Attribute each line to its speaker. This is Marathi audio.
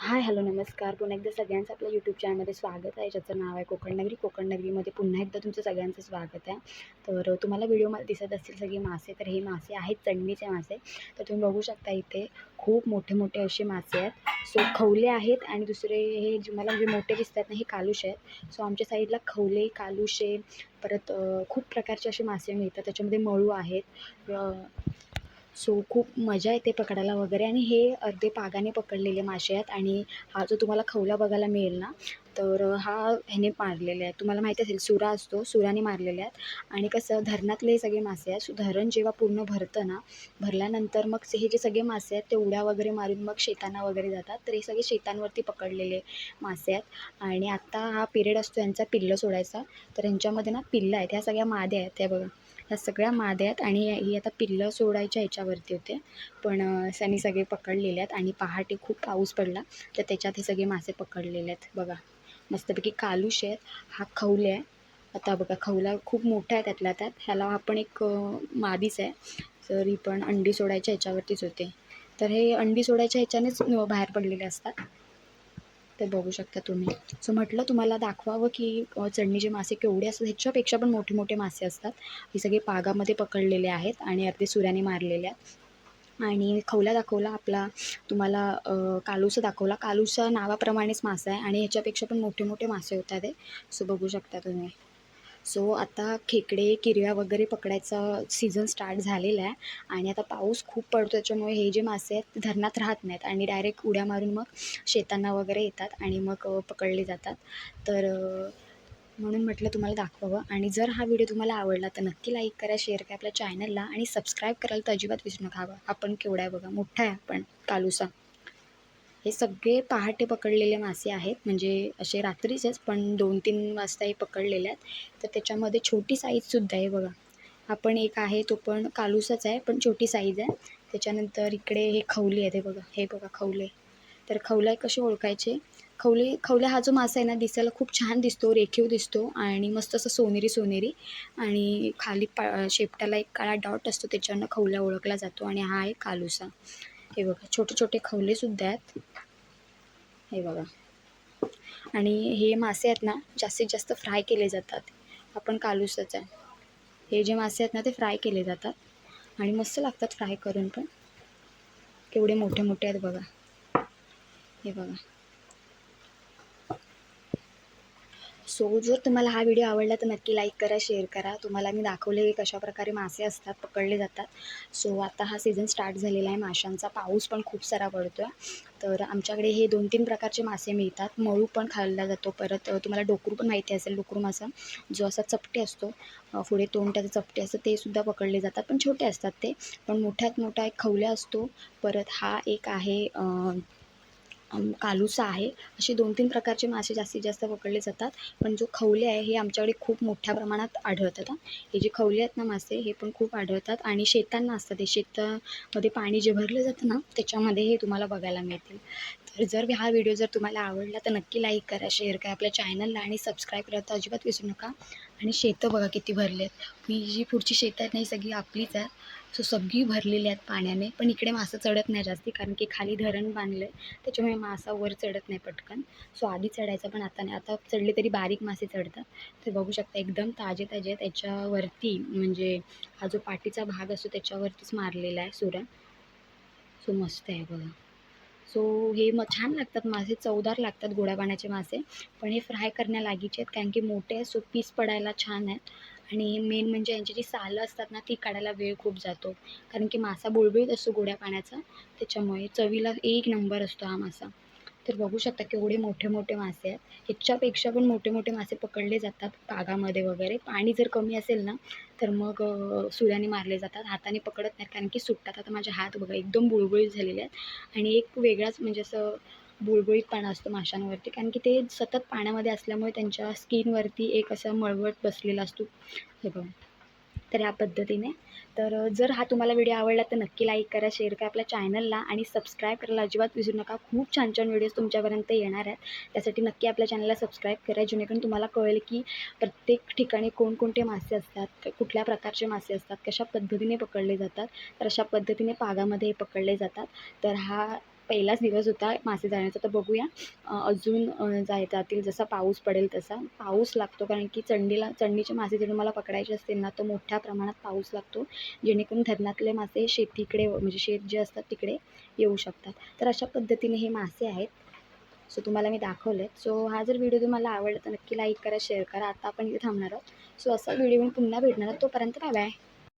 Speaker 1: हाय हॅलो नमस्कार. पुन्हा एकदा सगळ्यांचं आपल्या यूट्यूब चॅनलमध्ये स्वागत आहे. ज्याचं नाव आहे कोकण नगरी कोकण नगरीमध्ये पुन्हा एकदा तुमचं सगळ्यांचं स्वागत आहे. तर तुम्हाला व्हिडिओमध्ये दिसत असतील सगळे मासे तर हे मासे आहेत चढणीचे मासे. तर तुम्ही बघू शकता इथे खूप मोठे मोठे असे मासे आहेत. सो खवले आहेत आणि दुसरे हे जे मला जे मोठे दिसतात ना हे कालुशे आहेत. सो आमच्या साईडला खवले कालुशे परत खूप प्रकारचे असे मासे मिळतात. त्याच्यामध्ये मळू आहेत. सो खूप मजा येते पकडायला वगैरे आणि हे अर्धे पागाने पकडलेले मासे आहेत आणि हा जो तुम्हाला खवला बघायला मिळेल ना तर हा ह्याने मारलेले आहेत. तुम्हाला माहिती असेल सुरा असतो सुराने मारलेले आहेत. आणि कसं धरणातले हे सगळे मासे आहेत सो धरण जेव्हा पूर्ण भरतं ना भरल्यानंतर मग हे जे सगळे मासे आहेत ते उड्या वगैरे मारून मग शेतांना वगैरे जातात. तर हे सगळे शेतांवरती पकडलेले मासे आहेत. आणि आत्ता हा पिरियड असतो यांचा पिल्लं सोडायचा. तर यांच्यामध्ये ना पिल्लं आहेत ह्या सगळ्या माद्या आहेत त्या बघा. ह्या सगळ्या माद्यात आणि ही आता पिल्लं सोडायच्या ह्याच्यावरती होते. पण त्यांनी सगळे पकडलेले आहेत आणि पहाटे खूप पाऊस पडला. तर त्याच्यात हे सगळे मासे पकडलेले आहेत. बघा मस्तपैकी कालूश आहेत. हा खवले आहे. आता बघा खवला खूप मोठा आहे त्यातल्या त्यात. ह्याला हा पण एक मादीच आहे. तर ही पण अंडी सोडायच्या ह्याच्यावरतीच होते. तर हे अंडी सोडायच्या ह्याच्यानेच बाहेर पडलेले असतात. ते बघू शकता तुम्ही. सो म्हटलं तुम्हाला दाखवावं की चढणीचे मासे केवढे असतात. ह्याच्यापेक्षा पण मोठे मोठे मासे असतात. हे सगळे पागामध्ये पकडलेले आहेत आणि अर्धे सुऱ्याने मारलेले आहेत. आणि खवला दाखवला आपला तुम्हाला कालूसा दाखवला. कालूसा नावाप्रमाणेच मासा आहे आणि ह्याच्यापेक्षा पण मोठे मोठे मासे होतात ते सो बघू शकता तुम्ही. सो आता खेकडे किरव्या वगैरे पकडायचा सीझन स्टार्ट झालेला आहे. आणि आता पाऊस खूप पडतो त्याच्यामुळे हे जे मासे आहेत ते धरणात राहत नाहीत. आणि डायरेक्ट उड्या मारून मग शेतांना वगैरे येतात आणि मग पकडले जातात. तर म्हणून म्हटलं तुम्हाला दाखवावं. आणि जर हा व्हिडिओ तुम्हाला आवडला तर नक्की लाईक करा शेअर करा आपल्या चॅनलला आणि सबस्क्राईब करायला तर अजिबात विसरू नका. हवं आपण केवढा आहे बघा मोठा आहे आपण कालूसा हे सगळे पहाटे पकडलेले मासे आहेत. म्हणजे असे रात्रीचेच पण दोन तीन वाजता हे पकडलेले आहेत. तर त्याच्यामध्ये छोटी साईजसुद्धा आहे बघा. हा पण एक आहे तो पण कालूसच आहे पण छोटी साईज आहे. त्याच्यानंतर इकडे हे खवली आहेत हे बघा. हे बघा खवले. तर खवले कसे ओळखायचे? खवले खवले हा जो मासा आहे ना दिसायला खूप छान दिसतो रेखीव दिसतो आणि मस्त असं सोनेरी सोनेरी. आणि खाली पा शेपटाला एक काळा डॉट असतो त्याच्यानं खवला ओळखला जातो आणि हा आहे कालुसा. हे बघा छोटे छोटे खवलेसुद्धा आहेत. हे बघा. आणि हे मासे आहेत ना जास्तीत जास्त फ्राय केले जातात. आपण कालूसच आहे. हे जे मासे आहेत ना ते फ्राय केले जातात. आणि मस्त लागतात फ्राय करून पण. केवढे मोठे मोठे आहेत बघा. हे बघा. सो जर तुम्हाला हा व्हिडिओ आवडला तर नक्की लाईक करा शेअर करा. तुम्हाला मी दाखवले कशाप्रकारे मासे असतात पकडले जातात. सो आता हा सीझन स्टार्ट झालेला आहे. माशांचा पाऊस पण खूप सारा पडतो आहे तर आमच्याकडे हे दोन तीन प्रकारचे मासे मिळतात. मळू पण खाल्ला जातो. परत तुम्हाला डोकरू पण माहिती असेल. डोकरू मासा जो असा चपटे असतो पुढे तोंड त्याचं चपटे असतं ते सुद्धा पकडले जातात. पण छोटे असतात ते. पण मोठ्यात मोठा एक खवल्या असतो. परत हा एक आहे कालुसा आहे. असे दोन तीन प्रकारचे मासे जास्तीत जास्त पकडले जातात. पण जो खवले आहे हे आमच्याकडे खूप मोठ्या प्रमाणात आढळतात. हे. जे खवले आहेत ना मासे हे पण खूप आढळतात. आणि शेतांना असतात हे शेतामध्ये पाणी जे भरलं जातं ना त्याच्यामध्ये हे तुम्हाला बघायला मिळतील. जर हा व्हिडिओ जर तुम्हाला आवडला तर नक्की लाईक करा शेअर करा. आपल्या चॅनलला आणि सबस्क्राईब करा तर अजिबात विसरू नका. आणि शेतं बघा किती भरले आहेत. ही जी पुढची शेतं आहेत नाही सगळी आपलीच आहेत. सो सगळी भरलेली आहेत पाण्याने. पण इकडे मासं चढत नाही जास्ती कारण की खाली धरण बांधलं आहे त्याच्यामुळे मासा वर चढत नाही पटकन. सो आधी चढायचा पण आता नाही. आता चढले तरी बारीक मासे चढतात. तर बघू शकता एकदम ताजे ताजे आहेत. त्याच्यावरती म्हणजे हा जो पाठीचा भाग असतो त्याच्यावरतीच मारलेला आहे सुरण सो मस्त आहे बघा. सो हे मग छान लागतात मासे चवदार लागतात गोड्या पाण्याचे मासे. पण हे फ्राय करण्यालागीचे आहेत कारण की मोठे आहेत सो पीस पडायला छान आहेत. आणि मेन म्हणजे यांची जी सालं असतात ना ती काढायला वेळ खूप जातो. कारण की मासा बुळबुळीत असतो गोड्या पाण्याचा त्याच्यामुळे चवीला एक नंबर असतो हा मासा. तर बघू शकता केवढे मोठे मोठे मासे आहेत. ह्याच्यापेक्षा पण मोठे मोठे मासे पकडले जातात तागामध्ये वगैरे. पाणी जर कमी असेल ना तर मग सुऱ्याने मारले जातात. हाताने पकडत नाहीत कारण की सुटतात. आता माझे हात बघा एकदम बुळबुळीत झालेले आहेत. आणि एक वेगळाच म्हणजे असं बुळबुळीतपणा असतो माशांवरती. कारण की ते सतत पाण्यामध्ये असल्यामुळे त्यांच्या स्किनवरती एक असा मळवट बसलेला असतो. हे बघा. तर ह्या पद्धतीने. तर जर हा तुम्हाला व्हिडिओ आवडला तर नक्की लाईक करा शेअर करा आपल्या चॅनलला आणि सबस्क्राईब करायला अजिबात विसरू नका. खूप छान छान व्हिडिओज तुमच्यापर्यंत येणार आहेत. त्यासाठी नक्की आपल्या चॅनलला सबस्क्राईब करा जेणेकरून तुम्हाला कळेल की प्रत्येक ठिकाणी कोणकोणते मासे असतात कुठल्या प्रकारचे मासे असतात कशा पद्धतीने पकडले जातात तर अशा पद्धतीने पागामध्ये पकडले जातात. तर हा पहिलाच दिवस होता मासे जाण्याचा तर बघूया. अजून जाय जातील जसा पाऊस पडेल तसा पाऊस लागतो. कारण की चंडीला चंडीचे मासे जर मला पकडायचे असतील ना तर मोठ्या प्रमाणात पाऊस लागतो. जेणेकरून धरणातले मासे शेतीकडे म्हणजे शेत जे असतात तिकडे येऊ शकतात. तर अशा पद्धतीने हे मासे आहेत. सो तुम्हाला मी दाखवले सो हा जर व्हिडिओ तुम्हाला आवडला तर नक्की लाईक करा शेअर करा. आता आपण इथे थांबणार आहोत. सो असा व्हिडिओ मी पुन्हा भेटणार आहोत. तोपर्यंत बाय बाय